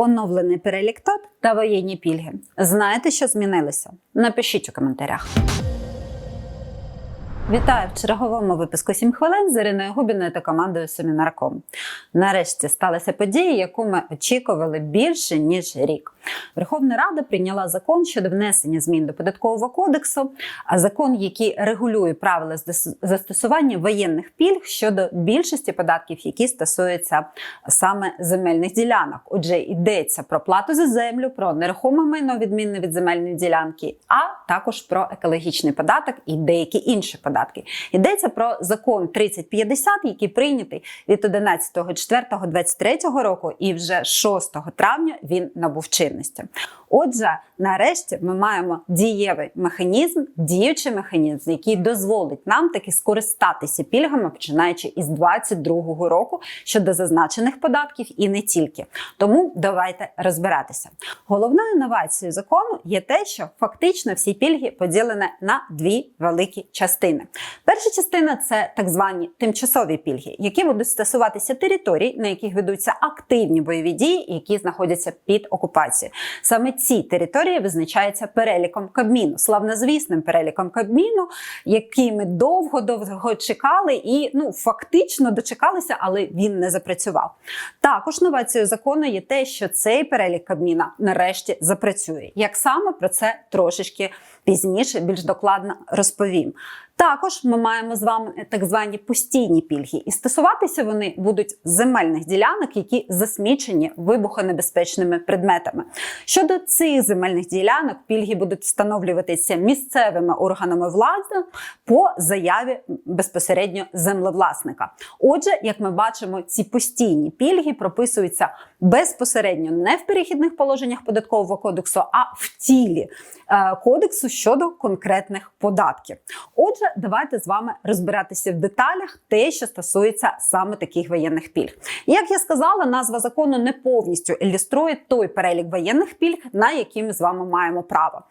оновлений перелік ТОТ та воєнні пільги. Знаєте, що змінилося? Напишіть у коментарях. Вітаю в черговому випуску «7 хвилин з Іриною Губіною та командою Семінарком. Нарешті сталася подія, яку ми очікували більше ніж рік. Верховна Рада прийняла закон щодо внесення змін до податкового кодексу, а закон, який регулює правила застосування воєнних пільг щодо більшості податків, які стосуються саме земельних ділянок. Отже, йдеться про плату за землю, про нерухоме майно відмінне від земельної ділянки, а також про екологічний податок і деякі інші податки. Йдеться про закон 3050, який прийнятий від 11.04.23 року, і вже 6 травня він набув чинності діяльності. Отже, нарешті ми маємо дієвий механізм, діючий механізм, який дозволить нам таки скористатися пільгами, починаючи із 2022 року щодо зазначених податків і не тільки. Тому давайте розбиратися. Головною інновацією закону є те, що фактично всі пільги поділені на дві великі частини. Перша частина це так звані тимчасові пільги, які будуть стосуватися територій, на яких ведуться активні бойові дії, які знаходяться під окупацією. Саме ці території визначаються переліком Кабміну, славнозвісним переліком Кабміну, який ми довго довго чекали, і ну фактично дочекалися, але він не запрацював. Також новацією закону є те, що цей перелік Кабміна нарешті запрацює. Як саме про це трошечки пізніше, більш докладно розповім. Також ми маємо з вами так звані постійні пільги, і стосуватися вони будуть земельних ділянок, які засмічені вибухонебезпечними предметами. Щодо цих земельних ділянок, пільги будуть встановлюватися місцевими органами влади по заяві безпосередньо землевласника. Отже, як ми бачимо, ці постійні пільги прописуються безпосередньо не в перехідних положеннях податкового кодексу, а в тілі е, кодексу щодо конкретних податків. Отже, давайте з вами розбиратися в деталях те, що стосується саме таких воєнних пільг. Як я сказала, назва закону не повністю ілюструє той перелік воєнних пільг, на які ми з вами маємо право.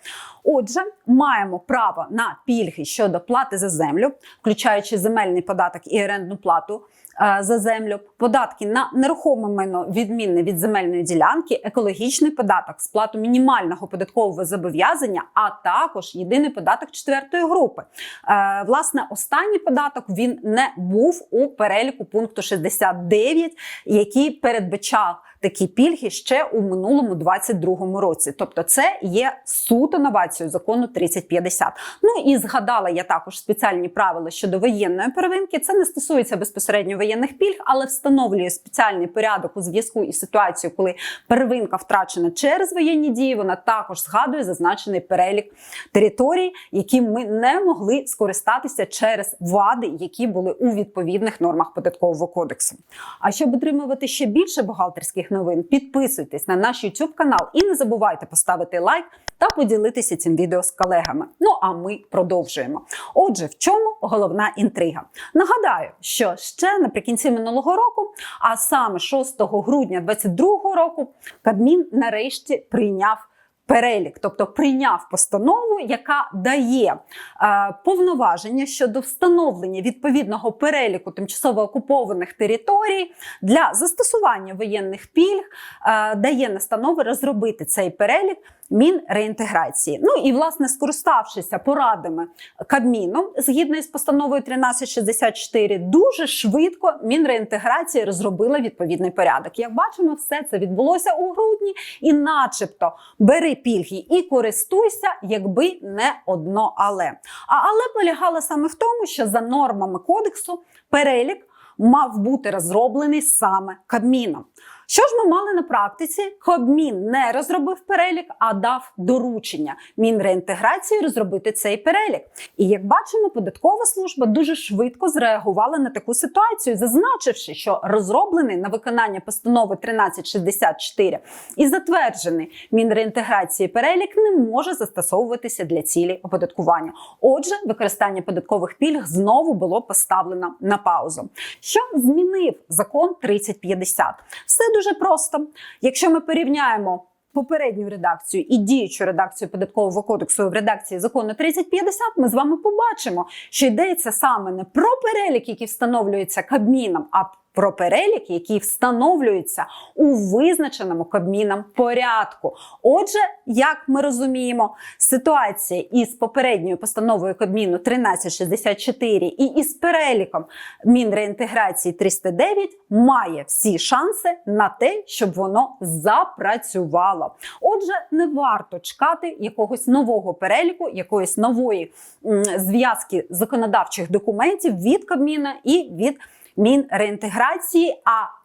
Отже, маємо право на пільги щодо плати за землю, включаючи земельний податок і орендну плату за землю, податки на нерухоме майно відмінне від земельної ділянки, екологічний податок, сплату мінімального податкового зобов'язання, а також єдиний податок четвертої групи. Е, Власне, останній податок він не був у переліку пункту 69, який передбачав такі пільги ще у минулому 22 році. Тобто, це є суто новацією закону 3050. Ну і згадала я також спеціальні правила щодо воєнної первинки. Це не стосується безпосередньо воєнних пільг, але встановлює спеціальний порядок у зв'язку із ситуацією, коли первинка втрачена через воєнні дії. Вона також згадує зазначений перелік територій, які ми не могли скористатися через вади, які були у відповідних нормах податкового кодексу. А щоб отримувати ще більше бухгалтерських новин, підписуйтесь на наш YouTube канал і не забувайте поставити лайк та поділитися цим відео з колегами. Ну а ми продовжуємо. Отже, в чому головна інтрига? Нагадаю, що ще наприкінці минулого року, а саме 6 грудня 2022 року, Кабмін нарешті прийняв. Перелік, тобто прийняв постанову, яка дає е, повноваження щодо встановлення відповідного переліку тимчасово окупованих територій для застосування воєнних пільг, е, дає настанови розробити цей перелік Мінреінтеграції. Ну і власне скориставшися порадами Кабміну згідно із постановою 1364, дуже швидко Мінреінтеграції розробила відповідний порядок. Як бачимо, все це відбулося у грудні, і, начебто, бери пільги і користуйся, якби не одно але. А але полягало саме в тому, що за нормами кодексу перелік мав бути розроблений саме Кабміном. Що ж ми мали на практиці? Кабмін не розробив перелік, а дав доручення Мінреінтеграції розробити цей перелік. І як бачимо, податкова служба дуже швидко зреагувала на таку ситуацію, зазначивши, що розроблений на виконання постанови 1364 і затверджений Мінреінтеграції перелік не може застосовуватися для цілі оподаткування. Отже, використання податкових пільг знову було поставлено на паузу. Що змінив закон 3050? Все дуже просто. Якщо ми порівняємо попередню редакцію і діючу редакцію податкового кодексу в редакції закону 3050, ми з вами побачимо, що йдеться саме не про перелік, який встановлюється Кабміном, а про перелік, який встановлюється у визначеному Кабміном порядку. Отже, як ми розуміємо, ситуація із попередньою постановою Кабміну 1364 і із переліком Мінреінтеграції 309 має всі шанси на те, щоб воно запрацювало. Отже, не варто чекати якогось нового переліку, якоїсь нової зв'язки законодавчих документів від Кабміна і від Мінреінтеграції. А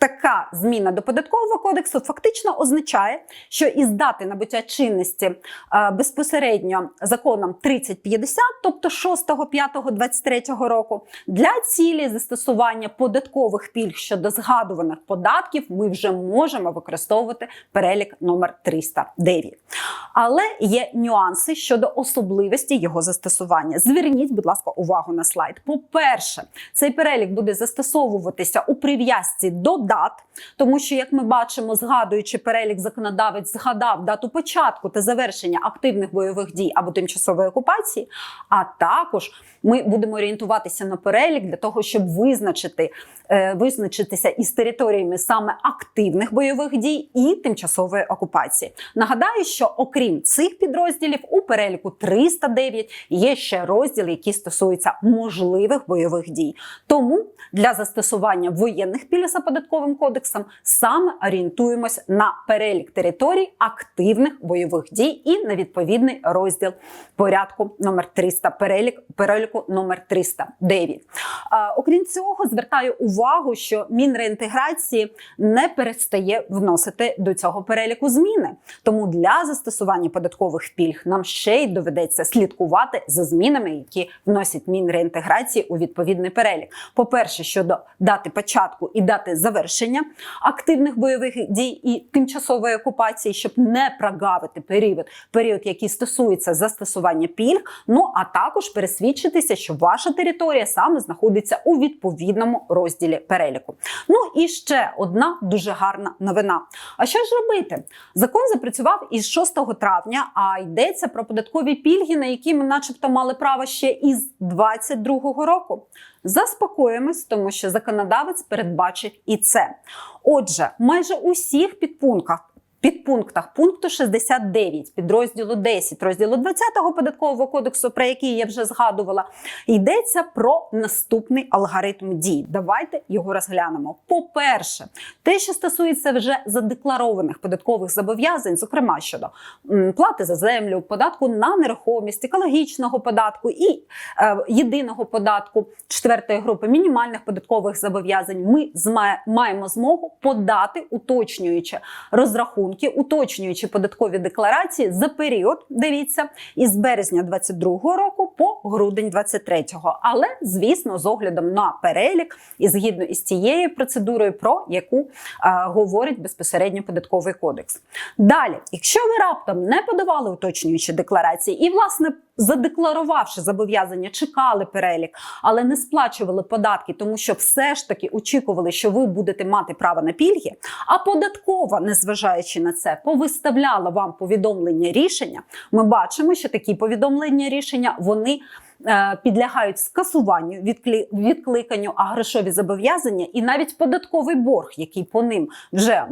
Така зміна до податкового кодексу фактично означає, що із дати набуття чинності е, безпосередньо законом 3050, тобто 6.5.23 року, для цілі застосування податкових пільг щодо згадуваних податків ми вже можемо використовувати перелік номер 309. Але є нюанси щодо особливості його застосування. Зверніть, будь ласка, увагу на слайд. По-перше, цей перелік буде застосовуватися у прив'язці до дат, тому що, як ми бачимо, згадуючи перелік, законодавець згадав дату початку та завершення активних бойових дій або тимчасової окупації. А також ми будемо орієнтуватися на перелік для того, щоб визначити, е, визначитися із територіями саме активних бойових дій і тимчасової окупації. Нагадаю, що окрім цих підрозділів у переліку 309 є ще розділ, який стосується можливих бойових дій. Тому для застосування воєнних пільг за податковим кодексом саме орієнтуємось на перелік територій активних бойових дій і на відповідний розділ порядку номер 300, перелік переліку номер 309. А, окрім цього, звертаю увагу, що Мінреінтеграції не перестає вносити до цього переліку зміни. Тому для застосування податкових пільг нам ще й доведеться слідкувати за змінами, які вносять Мінреінтеграції у відповідний перелік. По-перше, щодо дати початку і дати завершення активних бойових дій і тимчасової окупації, щоб не прогавити період, період, який стосується застосування пільг. Ну а також пересвідчитися, що ваша територія саме знаходиться у відповідному розділі переліку. Ну і ще одна дуже гарна новина. А що ж робити? Закон запрацював із 6 травня, а йдеться про податкові пільги, на які ми, начебто, мали право ще із 22 року. Заспокоїмось, тому що законодавець передбачить і це. Отже, майже у всіх підпунктах. Підпунктах пункту 69 підрозділу 10 розділу 20 податкового кодексу, про який я вже згадувала, йдеться про наступний алгоритм дій. Давайте його розглянемо. По-перше, те, що стосується вже задекларованих податкових зобов'язань, зокрема щодо плати за землю, податку на нерухомість, екологічного податку і е, єдиного податку четвертої групи мінімальних податкових зобов'язань, ми маємо змогу подати, уточнюючи розрахунки, уточнюючи податкові декларації за період, дивіться, із березня 22 року по грудень 23-го. Але, звісно, з оглядом на перелік і згідно із тією процедурою, про яку е, говорить безпосередньо податковий кодекс. Далі, якщо ви раптом не подавали уточнюючі декларації і, власне, задекларувавши зобов'язання, чекали перелік, але не сплачували податки, тому що все ж таки очікували, що ви будете мати право на пільги, а податкова, незважаючи на це, повиставляла вам повідомлення рішення. Ми бачимо, що такі повідомлення рішення вони. е, Підлягають скасуванню, відкликанню, а грошові зобов'язання і навіть податковий борг, який по ним вже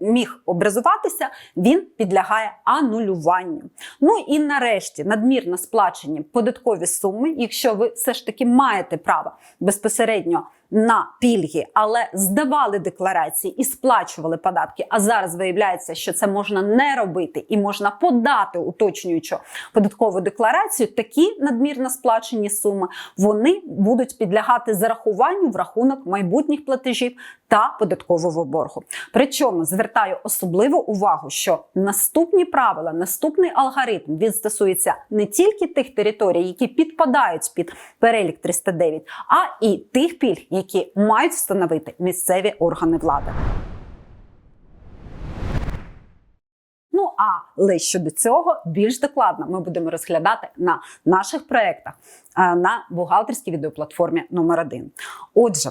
міг образуватися, він підлягає анулюванню. Ну і нарешті надмірно сплачені податкові суми, якщо ви все ж таки маєте право безпосередньо на пільги, але здавали декларації і сплачували податки. А зараз виявляється, що це можна не робити і можна подати уточнюючу податкову декларацію. Такі надмірно сплачені суми вони будуть підлягати зарахуванню в рахунок майбутніх платежів та податкового боргу. Причому звертаю особливу увагу, що наступні правила, наступний алгоритм він стосується не тільки тих територій, які підпадають під перелік 309, а і тих пільг, які мають встановити місцеві органи влади. Ну але щодо цього більш докладно ми будемо розглядати на наших проєктах е, на бухгалтерській відеоплатформі номер 1 Отже,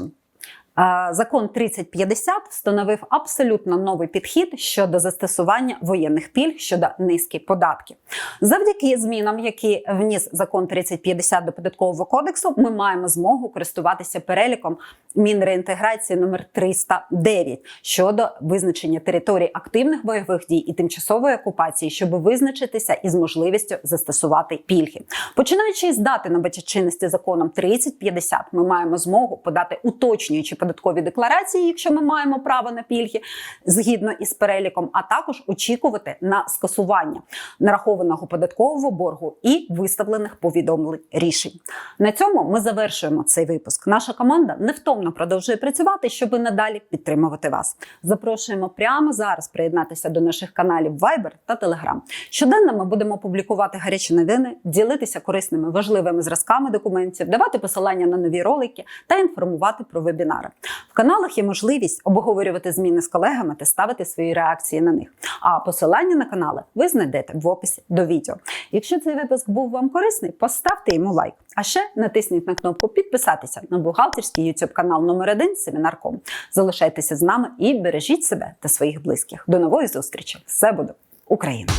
Закон 3050 встановив абсолютно новий підхід щодо застосування воєнних пільг щодо низки податків. Завдяки змінам, які вніс закон 3050 до податкового кодексу, ми маємо змогу користуватися переліком Мінреінтеграції номер 309 щодо визначення територій активних бойових дій і тимчасової окупації, щоб визначитися із можливістю застосувати пільги. Починаючи з дати набуття чинності законом 3050, ми маємо змогу подати уточнюючі податкові декларації, якщо ми маємо право на пільги згідно із переліком, а також очікувати на скасування нарахованого податкового боргу і виставлених повідомлень рішень. На цьому ми завершуємо цей випуск. Наша команда невтомно продовжує працювати, щоб надалі підтримувати вас. Запрошуємо прямо зараз приєднатися до наших каналів Viber та Telegram. Щоденно ми будемо публікувати гарячі новини, ділитися корисними важливими зразками документів, давати посилання на нові ролики та інформувати про вебінари. В каналах є можливість обговорювати зміни з колегами та ставити свої реакції на них. А посилання на канали ви знайдете в описі до відео. Якщо цей випуск був вам корисний, поставте йому лайк. А ще натисніть на кнопку підписатися на бухгалтерський YouTube канал номер 1 Семінарком. Залишайтеся з нами і бережіть себе та своїх близьких. До нової зустрічі! Все буде Україна!